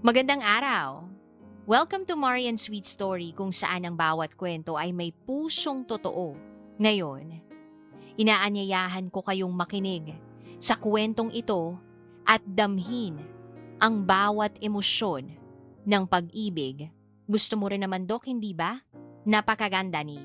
Magandang araw! Welcome to Marian Sweet Story kung saan ang bawat kwento ay may pusong totoo. Ngayon, inaanyayahan ko kayong makinig sa kwentong ito at damhin ang bawat emosyon ng pag-ibig. Gusto mo rin naman, Dok, hindi ba? Napakaganda niyo.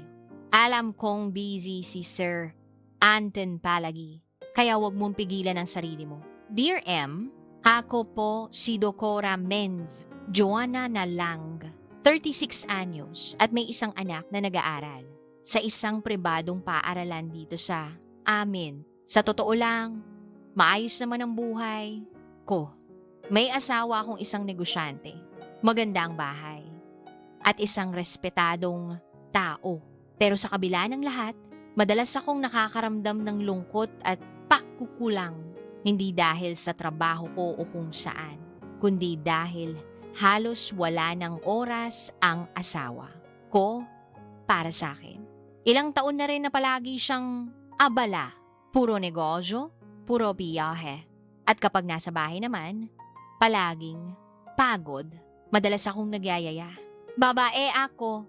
Alam kong busy si Sir Anton Palagi, kaya wag mong pigilan ang sarili mo. Dear M, ako po si Dokora Menz, Joanna Nalang, 36 anyos at may isang anak na nag-aaral sa isang pribadong paaralan dito sa amin. Sa totoo lang, maayos naman ang buhay ko. May asawa akong isang negosyante, maganda ang bahay, at isang respetadong tao. Pero sa kabila ng lahat, madalas akong nakakaramdam ng lungkot at pakukulang. Hindi dahil sa trabaho ko o kung saan, kundi dahil halos wala ng oras ang asawa ko para sa akin. Ilang taon na rin na palagi siyang abala. Puro negosyo, puro biyahe. At kapag nasa bahay naman, palaging pagod. Madalas akong nagyayaya. Babae ako,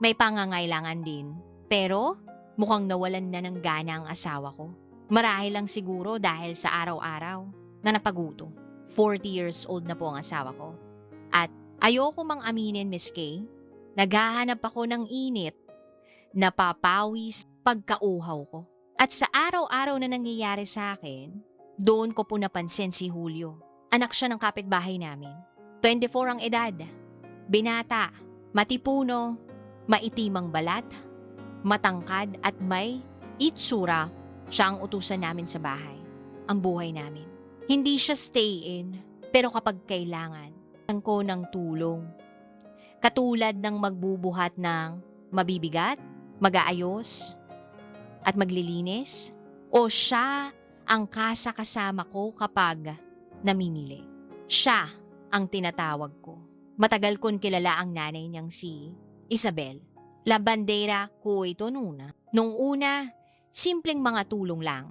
may pangangailangan din. Pero mukhang nawalan na ng gana ang asawa ko. Marahil lang siguro dahil sa araw-araw na napaguto. 40 years old na po ang asawa ko. At ayoko mang aminin, Miss Kay, naghahanap ako ng init, napapawis pagkauhaw ko. At sa araw-araw na nangyayari sa akin, doon ko po napansin si Julio. Anak siya ng kapitbahay namin. 24 ang edad. Binata, matipuno, maitimang balat, matangkad at may itsura siya ang utusan namin sa bahay. Ang buhay namin. Hindi siya stay-in, pero kapag kailangan, ang ko ng tulong. Katulad ng magbubuhat ng mabibigat, mag-aayos, at maglilinis, o siya ang kasakasama ko kapag namimili. Siya ang tinatawag ko. Matagal kong kilala ang nanay niyang si Isabel. La bandera ko ito nuna. Nung una, simpleng mga tulong lang.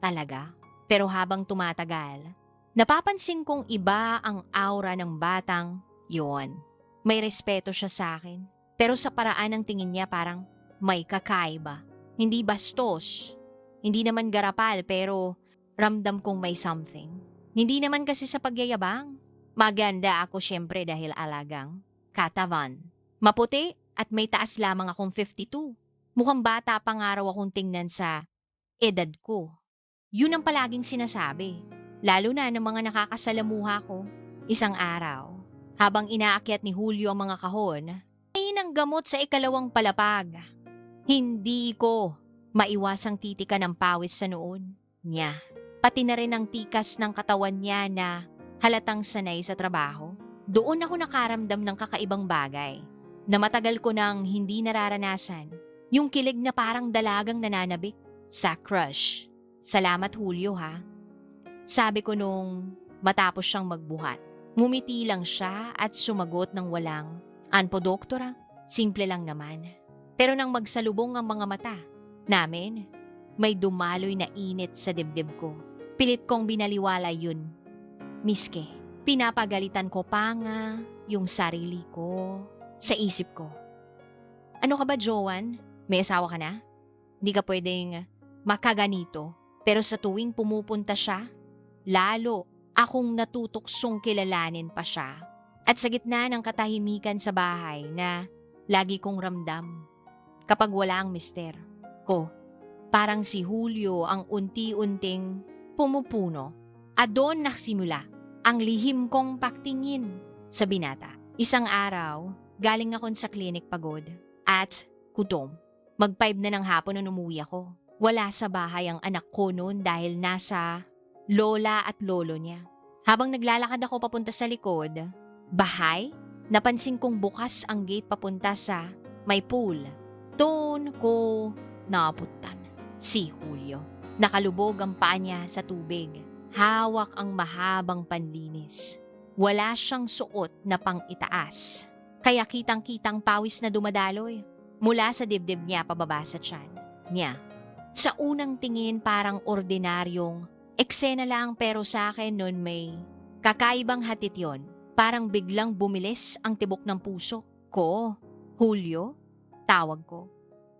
Talaga. Pero habang tumatagal, napapansin kong iba ang aura ng batang yon. May respeto siya sa akin. Pero sa paraan ng tingin niya parang may kakaiba. Hindi bastos. Hindi naman garapal pero ramdam kong may something. Hindi naman kasi sa pagyayabang. Maganda ako syempre dahil alagang katawan. Maputi at may taas lamang akong 52. Mukhang bata pa nga raw akong tingnan sa edad ko. Yun ang palaging sinasabi. Lalo na ng mga nakakasalamuha ko. Isang araw, habang inaakyat ni Julio ang mga kahon, ay ng gamot sa ikalawang palapag. Hindi ko maiwasang titika ng pawis sa noon niya. Pati na rin ang tikas ng katawan niya na halatang sanay sa trabaho. Doon ako nakaramdam ng kakaibang bagay na matagal ko nang hindi nararanasan. Yung kilig na parang dalagang nananabik sa crush. Salamat Julio ha. Sabi ko nung matapos siyang magbuhat. Ngumiti lang siya at sumagot ng walang, Anpo doktora, simple lang naman. Pero nang magsalubong ang mga mata namin, may dumaloy na init sa dibdib ko. Pilit kong binaliwala yun. Miske, pinapagalitan ko pa nga yung sarili ko sa isip ko. Ano ka ba, Joan? May asawa ka na? Hindi ka pwedeng makaganito. Pero sa tuwing pumupunta siya, lalo akong natutuksong kilalanin pa siya. At sa gitna ng katahimikan sa bahay na lagi kong ramdam kapag wala ang mister ko, parang si Julio ang unti-unting pumupuno. At doon nagsimula ang lihim kong paktingin sa binata. Isang araw, galing ako sa klinik pagod at kutom. Mag-five na ng hapon nung umuwi ako. Wala sa bahay ang anak ko noon dahil nasa lola at lolo niya. Habang naglalakad ako papunta sa likod, bahay, napansin kong bukas ang gate papunta sa may pool. Doon ko naputan si Julio. Nakalubog ang paa niya sa tubig. Hawak ang mahabang panlinis. Wala siyang suot na pang itaas. Kaya kitang-kitang pawis na dumadaloy mula sa dibdib niya pababa sa tiyan niya. Sa unang tingin parang ordinaryong eksena lang pero sa akin noon may kakaibang hatid yon. Parang biglang bumilis ang tibok ng puso ko. Julio? Tawag ko.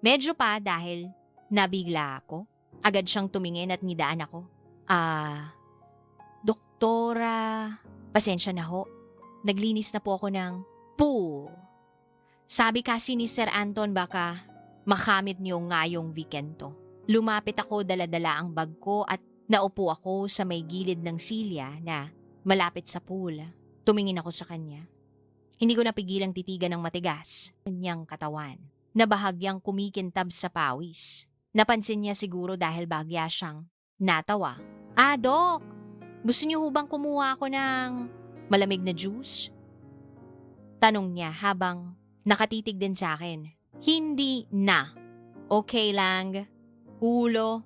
Medyo pa dahil nabigla ako. Agad siyang tumingin at nidaan ako. Ah, doktora, pasensya na ho. Naglinis na po ako ng pool. Sabi kasi ni Sir Anton baka makamit niyo ngayong weekend to. Lumapit ako daladala ang bag ko at naupo ako sa may gilid ng silya na malapit sa pool. Tumingin ako sa kanya. Hindi ko napigilang titigan ng matigas kanyang katawan na bahagyang kumikintab sa pawis. Napansin niya siguro dahil bagya siyang natawa. Ah, Dok! Gusto niyo hubang kumuha ako ng malamig na juice? Tanong niya habang nakatitig din sa akin. Hindi na. Okay lang. Ulo.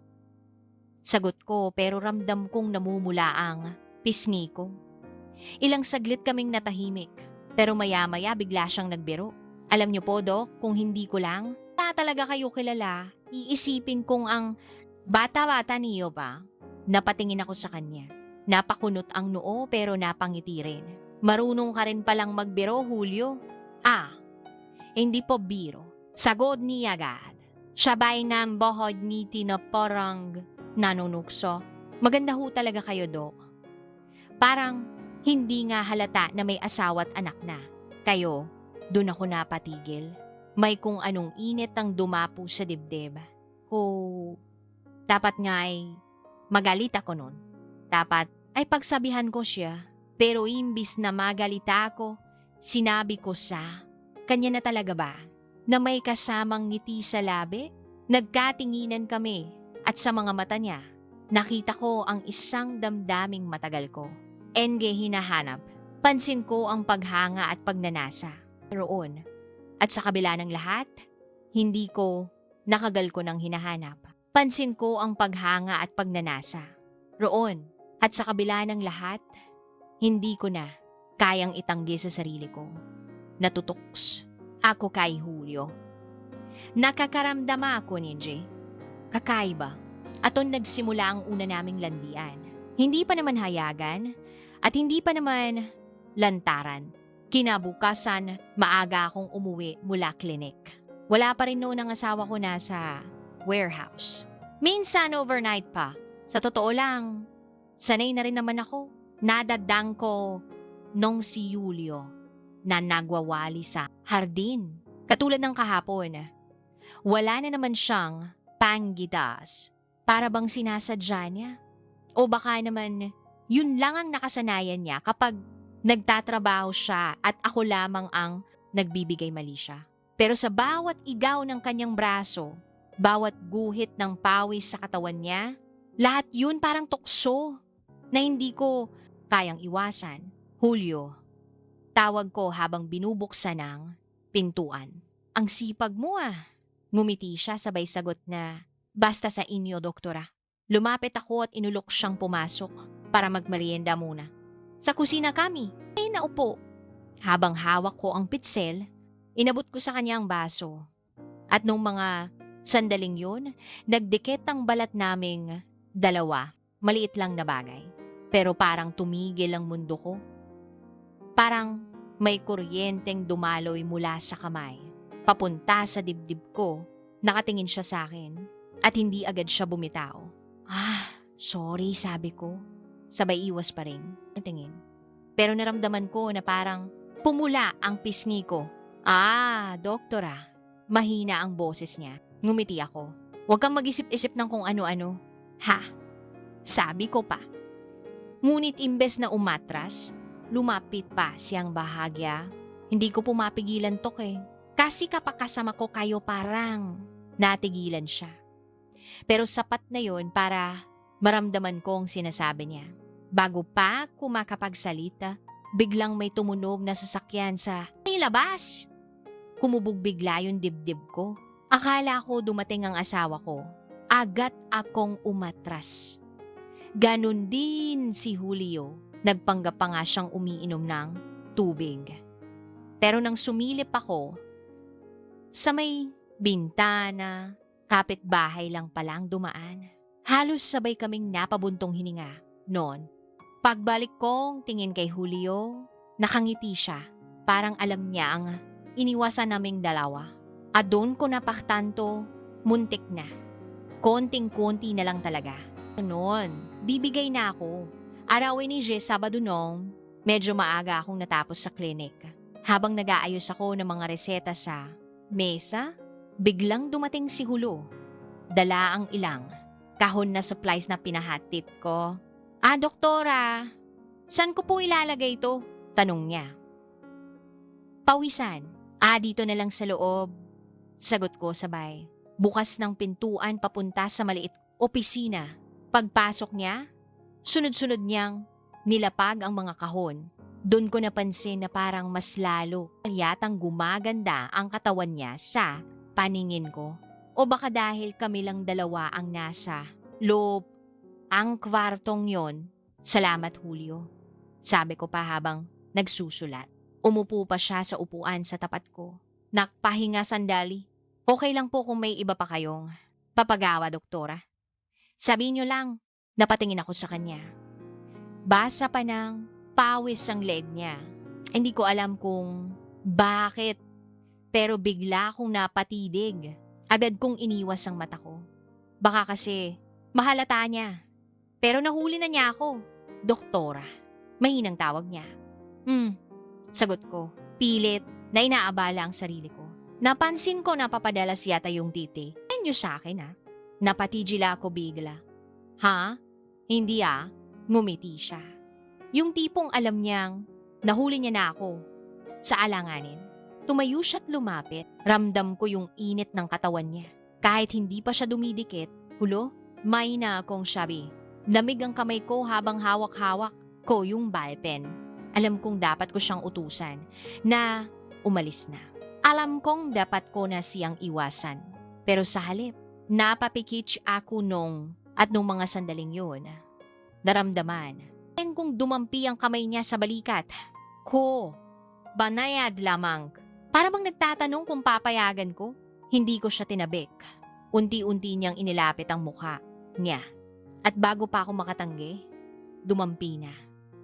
Sagot ko pero ramdam kong namumula ang pisngi ko. Ilang saglit kaming natahimik pero maya-maya bigla siyang nagbiro. Alam niyo po, Dok, kung hindi ko lang, ta talaga kayo kilala, iisipin kong ang bata-bata niyo ba? Napatingin ako sa kanya. Napakunot ang noo pero napangiti rin. Marunong ka rin palang magbiro, Julio. Ah, hindi po biro. Sagod ni agad. Sabay ng bohod ni na parang nanunukso. Maganda ho talaga kayo, Dok. Parang hindi nga halata na may asawa at anak na. Kayo, doon ako napatigil. May kung anong init ang dumapo sa dibdib. Ko, dapat nga ay magalit ako nun. Dapat ay pagsabihan ko siya. Pero imbis na magalita ako, sinabi ko sa, kanya na talaga ba? Na may kasamang ngiti sa labi? Nagkatinginan kami at sa mga mata niya, nakita ko ang isang damdaming matagal ko. Enge hinahanap. Pansin ko ang paghanga at pagnanasa. Roon. At sa kabila ng lahat, hindi ko nakagal ko ng hinahanap. Pansin ko ang paghanga at pagnanasa. Roon. At sa kabila ng lahat, hindi ko na kayang itanggi sa sarili ko. Natutuks. Ako kay Julio. Nakakaramdama ako ni Jay. Kakaiba. Aton nagsimula ang una naming landian. Hindi pa naman hayagan at hindi pa naman lantaran. Kinabukasan, maaga akong umuwi mula klinik. Wala pa rin noon ang asawa ko nasa warehouse. Minsan overnight pa. Sa totoo lang, sanay na rin naman ako. Nadadang ko nung si Julio na nagwawali sa hardin. Katulad ng kahapon, wala na naman siyang panggidas. Para bang sinasadya niya? O baka naman, yun lang ang nakasanayan niya kapag nagtatrabaho siya at ako lamang ang nagbibigay mali siya. Pero sa bawat igaw ng kanyang braso, bawat guhit ng pawis sa katawan niya, lahat yun parang tukso na hindi ko kayang iwasan. Julio, tawag ko habang binubuksan ng pintuan. Ang sipag mo ah. Ngumiti siya sabay sagot na, basta sa inyo, doktora. Lumapit ako at inulok siyang pumasok para magmerienda muna. Sa kusina kami, ay naupo. Habang hawak ko ang pitsel, inabot ko sa kanya ang baso. At nung mga sandaling yun, nagdikit ang balat naming dalawa, maliit lang na bagay. Pero parang tumigil ang mundo ko. Parang may kuryenteng dumaloy mula sa kamay. Papunta sa dibdib ko, nakatingin siya sa akin at hindi agad siya bumitaw. Ah, sorry sabi ko. Sabay iwas pa rin. Tingin. Pero naramdaman ko na parang pumula ang pisngi ko. Ah, doktora. Mahina ang boses niya. Ngumiti ako. Huwag kang mag-isip-isip ng kung ano-ano. Ha? Sabi ko pa. Ngunit imbes na umatras, lumapit pa siyang bahagya. Hindi ko pumapigilan tok eh. Kasi kapag kasama ko kayo parang natigilan siya. Pero sapat na yon para maramdaman ko ang sinasabi niya. Bago pa kumakapagsalita, biglang may tumunog na sasakyan sa may labas. Kumubog bigla yung dibdib ko. Akala ko dumating ang asawa ko. Agat akong umatras. Ganon din si Julio. Nagpanggap pa nga siyang umiinom ng tubig. Pero nang sumilip ako, sa may bintana, kapitbahay lang palang dumaan. Halos sabay kaming napabuntong hininga noon Pagbalik kong tingin kay Julio, Nakangiti siya. Parang alam niya ang iniwasan naming dalawa. At doon ko napaktanto, muntik na. Konting-konti na lang talaga. Noon, bibigay na ako. Arawin ni Je Sabado nung medyo maaga akong natapos sa clinic. Habang nag-aayos ako ng mga reseta sa mesa, biglang dumating si Hulo. Dala ang ilang kahon na supplies na pinahatid ko. Ah, doktora, saan ko po ilalagay ito? Tanong niya. Pawisan. Ah, dito na lang sa loob. Sagot ko sabay. Bukas ng pintuan papunta sa maliit opisina. Pagpasok niya, sunod-sunod niyang nilapag ang mga kahon. Doon ko napansin na parang mas lalo yatang gumaganda ang katawan niya sa paningin ko. O baka dahil kami lang dalawa ang nasa loob ang kwartong yon. Salamat Julio. Sabi ko pa habang nagsusulat. Umupo pa siya sa upuan sa tapat ko. Nakpahinga sandali. Okay lang po kung may iba pa kayong papagawa, doktora. Sabihin niyo lang, napatingin ako sa kanya. Basa pa ng pawis ang leg niya. Hindi ko alam kung bakit, pero bigla akong napatidig. Agad kong iniwas ang mata ko. Baka kasi mahalata niya. Pero nahuli na niya ako. Doktora. Mahinang tawag niya. Hmm, sagot ko. Pilit na inaabala ang sarili ko. Napansin ko na papadalas yata yung titi. Anyo sa akin ha. Napatigila ako bigla. Ha? Hindi ah. Ngumiti siya. Yung tipong alam niyang nahuli niya na ako sa alanganin. Tumayo siya't lumapit. Ramdam ko yung init ng katawan niya. Kahit hindi pa siya dumidikit, hulo, may na akong sabi. Lamig ang kamay ko habang hawak-hawak ko yung ballpen. Alam kong dapat ko siyang utusan na umalis na. Alam kong dapat ko na siyang iwasan. Pero sa halip, napapikich ako nung at nung mga sandaling yun. Naramdaman. And kung dumampi ang kamay niya sa balikat, ko, banayad lamang. Para bang nagtatanong kung papayagan ko, hindi ko siya tinabik. Unti-unti niyang inilapit ang mukha niya. At bago pa ako makatanggi, dumampi na.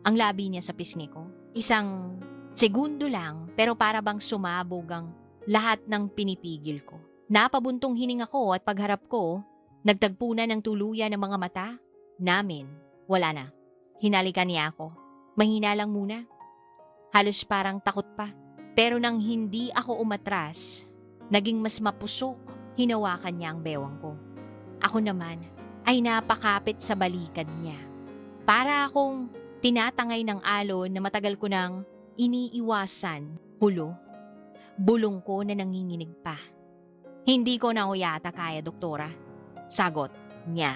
Ang labi niya sa pisngi ko. Isang segundo lang pero para bang sumabog ang lahat ng pinipigil ko. Napabuntong hininga ko at pagharap ko, nagtagpo na ng tuluyan ng mga mata namin. Wala na. Hinalikan niya ako. Mahina lang muna. Halos parang takot pa. Pero nang hindi ako umatras, naging mas mapusok, hinawakan niya ang bewang ko. Ako naman ay napakapit sa balikad niya. Para akong tinatangay ng alon na matagal ko nang iniiwasan, hulo. Bulong ko na nanginginig pa. Hindi ko na yata kaya, doktora. Sagot niya.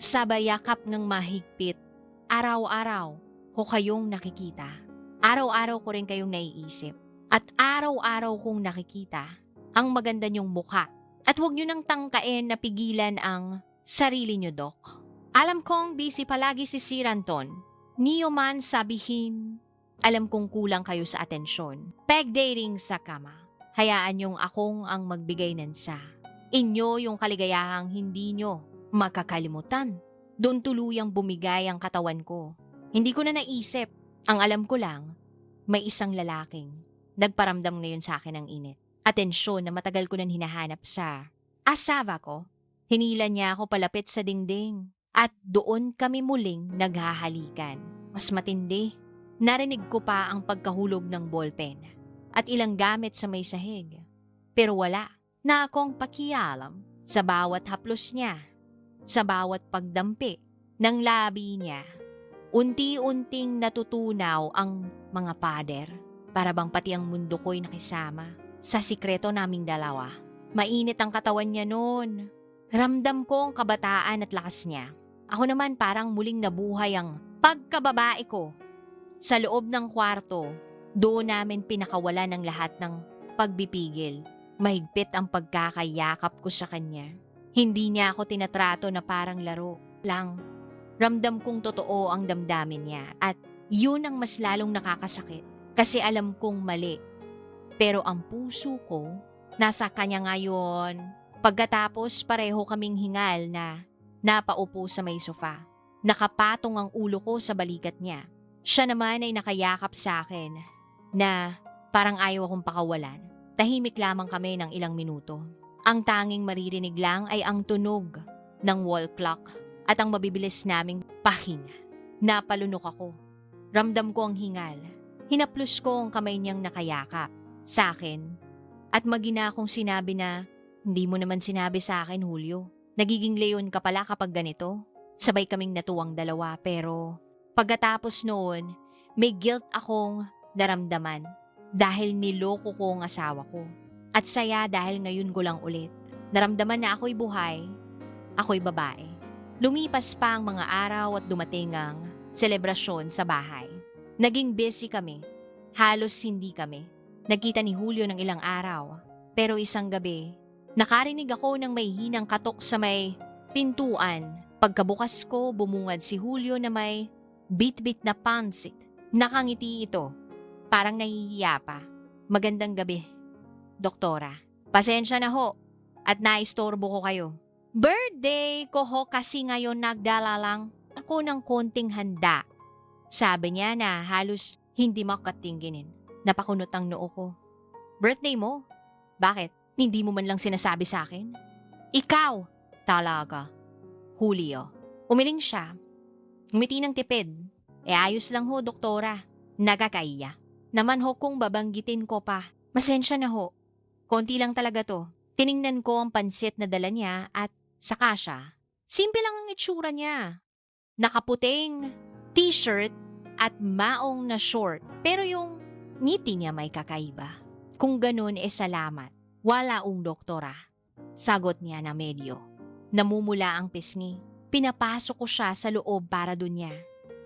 Sabayakap ng mahigpit, araw-araw ko kayong nakikita. Araw-araw ko rin kayong naiisip. At araw-araw kong nakikita ang maganda niyong mukha. At huwag niyo nang tangkain na pigilan ang sarili niyo, Dok. Alam kong busy palagi si Sir Anton. Niyo man sabihin, alam kong kulang kayo sa atensyon. Peg dating sa kama. Hayaan niyong akong ang magbigay ng sa. Inyo yung kaligayahang hindi nyo makakalimutan. Doon tuluyang bumigay ang katawan ko. Hindi ko na naisip. Ang alam ko lang, may isang lalaking nagparamdam ngayon sa akin ng init. Atensyon na matagal ko nang hinahanap sa asawa ko. Hinila niya ako palapit sa dingding at doon kami muling naghahalikan. Mas matindi, narinig ko pa ang pagkahulog ng ballpen at ilang gamit sa may sahig. Pero wala na akong pakialam sa bawat haplos niya, sa bawat pagdampi ng labi niya. Unti-unting natutunaw ang mga pader para bang pati ang mundo ko'y nakisama sa sikreto naming dalawa. Mainit ang katawan niya noon. Ramdam ko ang kabataan at lakas niya. Ako naman parang muling nabuhay ang pagkababae ko. Sa loob ng kwarto, doon namin pinakawala ng lahat ng pagbipigil. Mahigpit ang pagkakayakap ko sa kanya. Hindi niya ako tinatrato na parang laro lang. Ramdam kong totoo ang damdamin niya at yun ang mas lalong nakakasakit kasi alam kong mali. Pero ang puso ko, nasa kanya ngayon. Pagkatapos pareho kaming hingal na napaupo sa may sofa. Nakapatong ang ulo ko sa balikat niya. Siya naman ay nakayakap sa akin na parang ayaw akong pakawalan. Tahimik lamang kami ng ilang minuto. Ang tanging maririnig lang ay ang tunog ng wall clock at ang mabibilis naming pahinga. Napalunok ako. Ramdam ko ang hingal. Hinaplos ko ang kamay niyang nakayakap sa akin at magina akong sinabi na hindi mo naman sinabi sa akin, Julio. Nagiging leon ka pala kapag ganito. Sabay kaming natuwang dalawa pero pagkatapos noon, may guilt akong naramdaman dahil niloko ko ang asawa ko. At saya dahil ngayon ko lang ulit. Naramdaman na ako'y buhay, ako'y babae. Lumipas pa ang mga araw at dumating ang selebrasyon sa bahay. Naging busy kami. Halos hindi kami. Nagkita ni Julio ng ilang araw. Pero isang gabi, nakarinig ako ng may hinang katok sa may pintuan. Pagkabukas ko, bumungad si Julio na may bit-bit na pansit. Nakangiti ito. Parang nahihiya pa. Magandang gabi, doktora. Pasensya na ho at naistorbo ko kayo. Birthday ko ho kasi ngayon nagdala lang ako ng konting handa. Sabi niya na halos hindi makatinginin. Napakunot ang noo ko. Birthday mo? Bakit? Hindi mo man lang sinasabi sa akin? Ikaw! Talaga. Julio. Umiling siya. Umiti ng tipid. E ayos lang ho, doktora. Nagakaiya. Naman ho kung babanggitin ko pa. Masensya na ho. Konti lang talaga to. Tiningnan ko ang pansit na dala niya at saka siya. Simple lang ang itsura niya. Nakaputing t-shirt at maong na short. Pero yung ngiti niya may kakaiba. Kung ganun, e salamat. Wala ung doktora. Sagot niya na medyo. Namumula ang pisngi. Pinapasok ko siya sa loob para dun niya.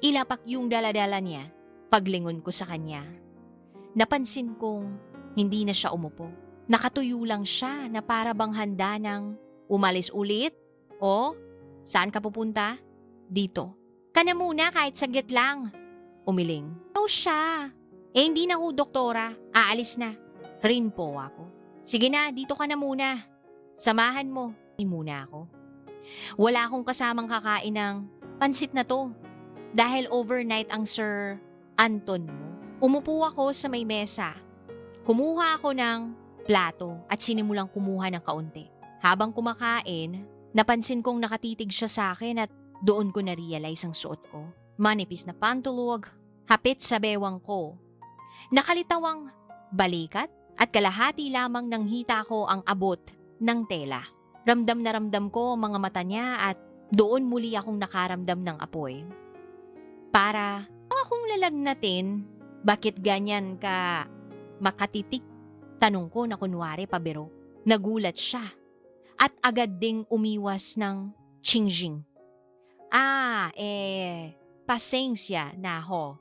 Ilapak yung daladala niya. Paglingon ko sa kanya. Napansin kong hindi na siya umupo. Nakatuyo lang siya na para bang handa ng umalis ulit. O, saan ka pupunta? Dito. Kana muna kahit saglit lang. Umiling. Oh siya. Eh hindi na ho doktora. Aalis na. Rin po ako. Sige na, dito ka na muna. Samahan mo. Hindi muna ako. Wala akong kasamang kakain ng pansit na to. Dahil overnight ang Sir Anton mo. Umupo ako sa may mesa. Kumuha ako ng plato at sinimulang kumuha ng kaunti. Habang kumakain, napansin kong nakatitig siya sa akin at doon ko na-realize ang suot ko. Manipis na pantulog, hapit sa bewang ko. Nakalitawang balikat at kalahati lamang ng hita ko ang abot ng tela. Ramdam na ramdam ko ang mga mata niya at doon muli akong nakaramdam ng apoy. Para akong lalagnatin, bakit ganyan ka makatitik? Tanong ko na kunwari pabiro. Nagulat siya at agad ding umiwas ng chingjing. Ah, eh, pasensya na ho,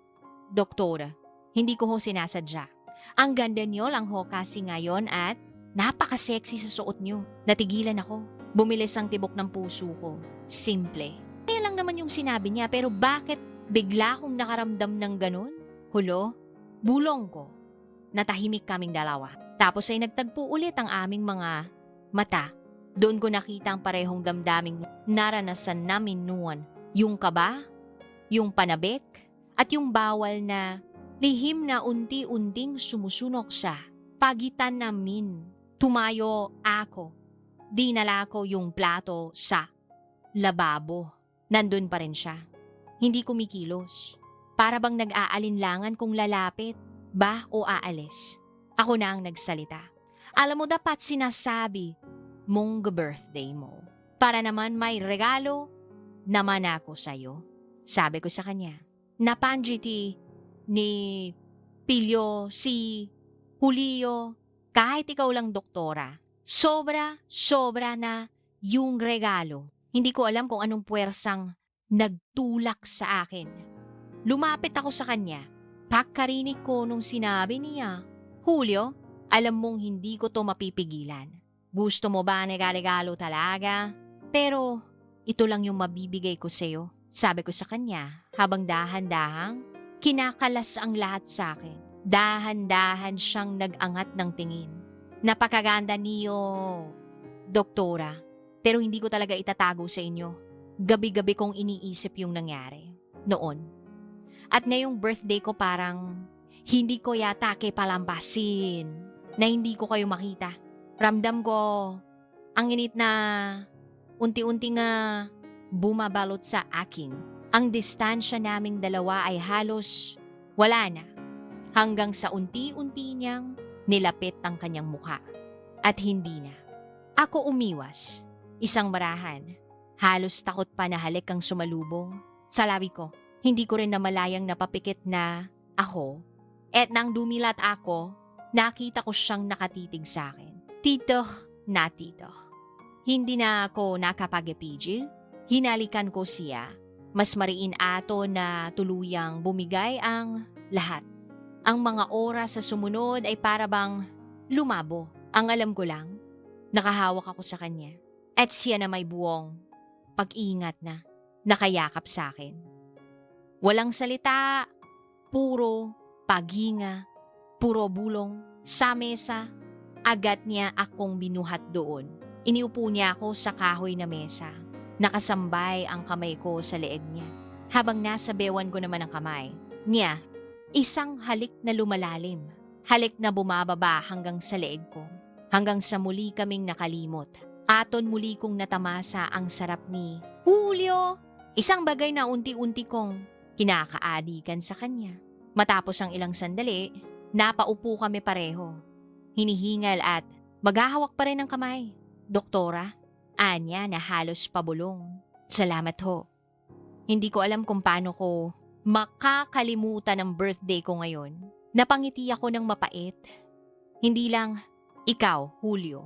doktora. Hindi ko ho sinasadya. Ang ganda niyo lang ho kasi ngayon at napaka-sexy sa suot niyo. Natigilan ako. Bumilis ang tibok ng puso ko. Simple. Kaya lang naman yung sinabi niya pero bakit bigla akong nakaramdam ng ganun? Hulo, bulong ko. Natahimik kaming dalawa. Tapos ay nagtagpo ulit ang aming mga mata. Doon ko nakita ang parehong damdaming naranasan namin noon. Yung kaba, yung panabik, at yung bawal na lihim na unti-unting sumusunok sa pagitan namin. Tumayo ako. Dinala ko yung plato sa lababo. Nandun pa rin siya. Hindi kumikilos. Para bang nag-aalinlangan kung lalapit ba o aalis. Ako na ang nagsalita. Alam mo dapat sinasabi mong birthday mo. Para naman may regalo naman ako sa'yo. Sabi ko sa kanya, napanjiti ni Pilyo, si Julio, kahit ikaw lang doktora, sobra, sobra na yung regalo. Hindi ko alam kung anong puwersang nagtulak sa akin. Lumapit ako sa kanya. Pagkarinig ko nung sinabi niya, Julio, alam mong hindi ko to mapipigilan. Gusto mo ba regalo talaga? Pero ito lang yung mabibigay ko sa'yo. Sabi ko sa kanya habang dahan-dahang kinakalas ang lahat sa akin. Dahan-dahan siyang nag-angat ng tingin. Napakaganda niyo, doktora. Pero hindi ko talaga itatago sa inyo. Gabi-gabi kong iniisip yung nangyari. Noon. At ngayong birthday ko parang hindi ko yata kay palampasin na hindi ko kayo makita. Ramdam ko ang init na unti-unti nga bumabalot sa akin. Ang distansya naming dalawa ay halos wala na hanggang sa unti-unti niyang nilapit ang kanyang muka. At hindi na. Ako umiwas. Isang marahan. Halos takot pa na halik ang sumalubong. Sa labi ko, hindi ko rin namalayang napapikit na ako. At nang dumilat ako, nakita ko siyang nakatitig sa akin. Tito na tito. Hindi na ako nakapagpigil. Hinalikan ko siya. Mas mariin ato na tuluyang bumigay ang lahat. Ang mga oras sa sumunod ay para bang lumabo. Ang alam ko lang, nakahawak ako sa kanya. At siya na may buwong pag-ingat na nakayakap sa akin. Walang salita, puro paghinga, puro bulong, sa mesa. Agad niya akong binuhat doon. Iniupo niya ako sa kahoy na mesa. Nakasambay ang kamay ko sa leeg niya. Habang nasa bewan ko naman ang kamay niya, isang halik na lumalalim. Halik na bumababa hanggang sa leeg ko. Hanggang sa muli kaming nakalimot. Aton muli kong natamasa ang sarap ni Julio. Isang bagay na unti-unti kong kinakaadikan sa kanya. Matapos ang ilang sandali, napaupo kami pareho. Hinihingal at maghahawak pa rin ng kamay. Doktora, anya na halos pabulong. Salamat ho. Hindi ko alam kung paano ko makakalimutan ang birthday ko ngayon. Napangiti ako ng mapait. Hindi lang ikaw, Julio.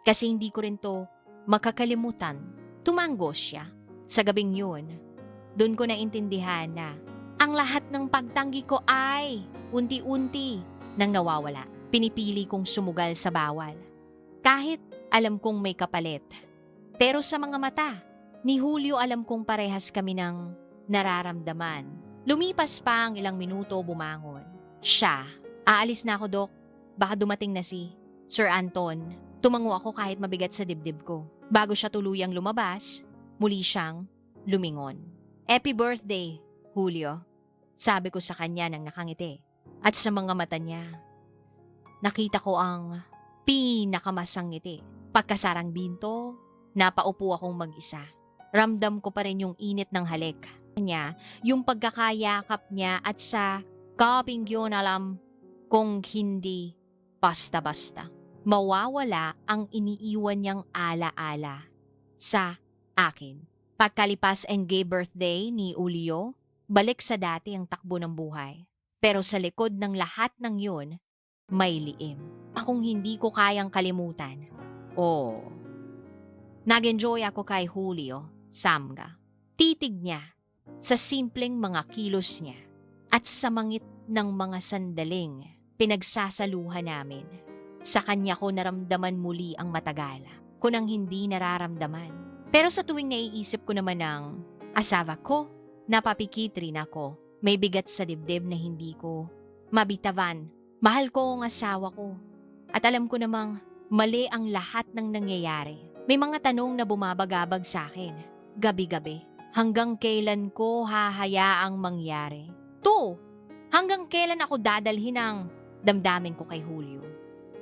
Kasi hindi ko rin to makakalimutan. Tumango siya. Sa gabing yun, doon ko naintindihan na ang lahat ng pagtanggi ko ay unti-unti nang nawawala. Pinipili kong sumugal sa bawal. Kahit alam kong may kapalit. Pero sa mga mata, ni Julio alam kong parehas kami ng nararamdaman. Lumipas pa ang ilang minuto bumangon. Siya, aalis na ako dok. Baka dumating na si Sir Anton. Tumango ako kahit mabigat sa dibdib ko. Bago siya tuluyang lumabas, muli siyang lumingon. Happy birthday, Julio. Sabi ko sa kanya nang nakangiti. At sa mga mata niya, nakita ko ang pinakamasang ngiti. Pagkasarang binto, napaupo akong mag-isa. Ramdam ko pa rin yung init ng halik niya, yung pagkakayakap niya at sa kaping yun alam kung hindi basta-basta. Mawawala ang iniiwan niyang ala-ala sa akin. Pagkalipas ang gay birthday ni Ulio, balik sa dati ang takbo ng buhay. Pero sa likod ng lahat ng yun, may liim. Akong hindi ko kayang kalimutan. Oh. Nag-enjoy ako kay Julio, Samga. Titig niya sa simpleng mga kilos niya at sa mangit ng mga sandaling pinagsasaluhan namin. Sa kanya ko naramdaman muli ang matagala, kunang hindi nararamdaman. Pero sa tuwing naiisip ko naman ng asawa ko, napapikit rin ako. May bigat sa dibdib na hindi ko mabitawan. Mahal ko ang asawa ko. At alam ko namang mali ang lahat ng nangyayari. May mga tanong na bumabagabag sa akin. Gabi-gabi. Hanggang kailan ko hahayaang mangyari? To! Hanggang kailan ako dadalhin ang damdamin ko kay Julio?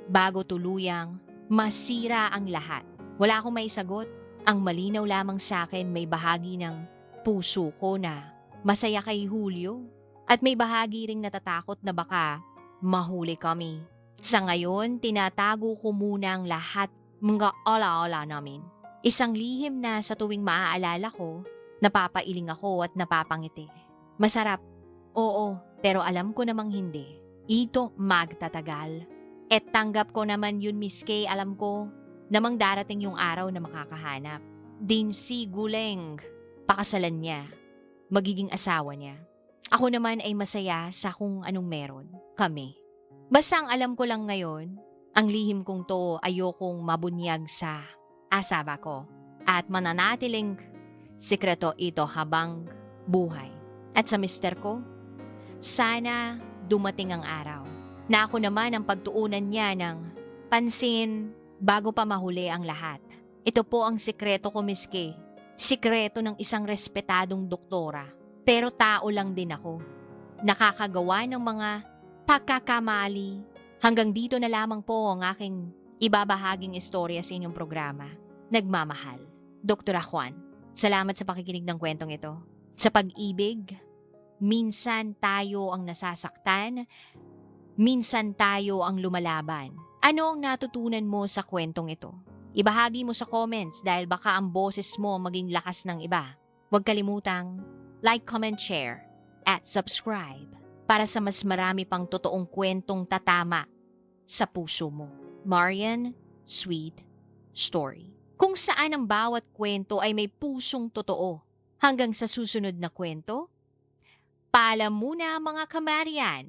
Bago tuluyang masira ang lahat. Wala akong maisagot. Ang malinaw lamang sa akin may bahagi ng puso ko na masaya kay Julio. At may bahagi ring natatakot na baka mahuli kami. Sa ngayon, tinatago ko muna ang lahat mga ala-ala namin. Isang lihim na sa tuwing maaalala ko, napapailing ako at napapangiti. Masarap, oo, pero alam ko namang hindi. Ito magtatagal. At tanggap ko naman yun, Miss Kay, alam ko namang darating yung araw na makakahanap. Din si Guleng, pakasalan niya, magiging asawa niya. Ako naman ay masaya sa kung anong meron, kami. Basta ang alam ko lang ngayon, ang lihim kong to ayokong mabunyag sa asawa ko at mananatiling sikreto ito habang buhay. At sa mister ko, sana dumating ang araw na ako naman ang pagtuunan niya ng pansin bago pa mahuli ang lahat. Ito po ang sikreto ko, Miss Kay. Sikreto ng isang respetadong doktora. Pero tao lang din ako. nakakagawa ng mga pagkakamali. Hanggang dito na lamang po ang aking ibabahaging istorya sa inyong programa. Nagmamahal. Dr. Juan, salamat sa pakikinig ng kwentong ito. Sa pag-ibig, minsan tayo ang nasasaktan, minsan tayo ang lumalaban. Ano ang natutunan mo sa kwentong ito? Ibahagi mo sa comments dahil baka ang boses mo maging lakas ng iba. Huwag kalimutang like, comment, share, at subscribe para sa mas marami pang totoong kwentong tatama sa puso mo. Marian Sweet Story. Kung saan ang bawat kwento ay may pusong totoo. Hanggang sa susunod na kwento, paalam muna mga kamarian.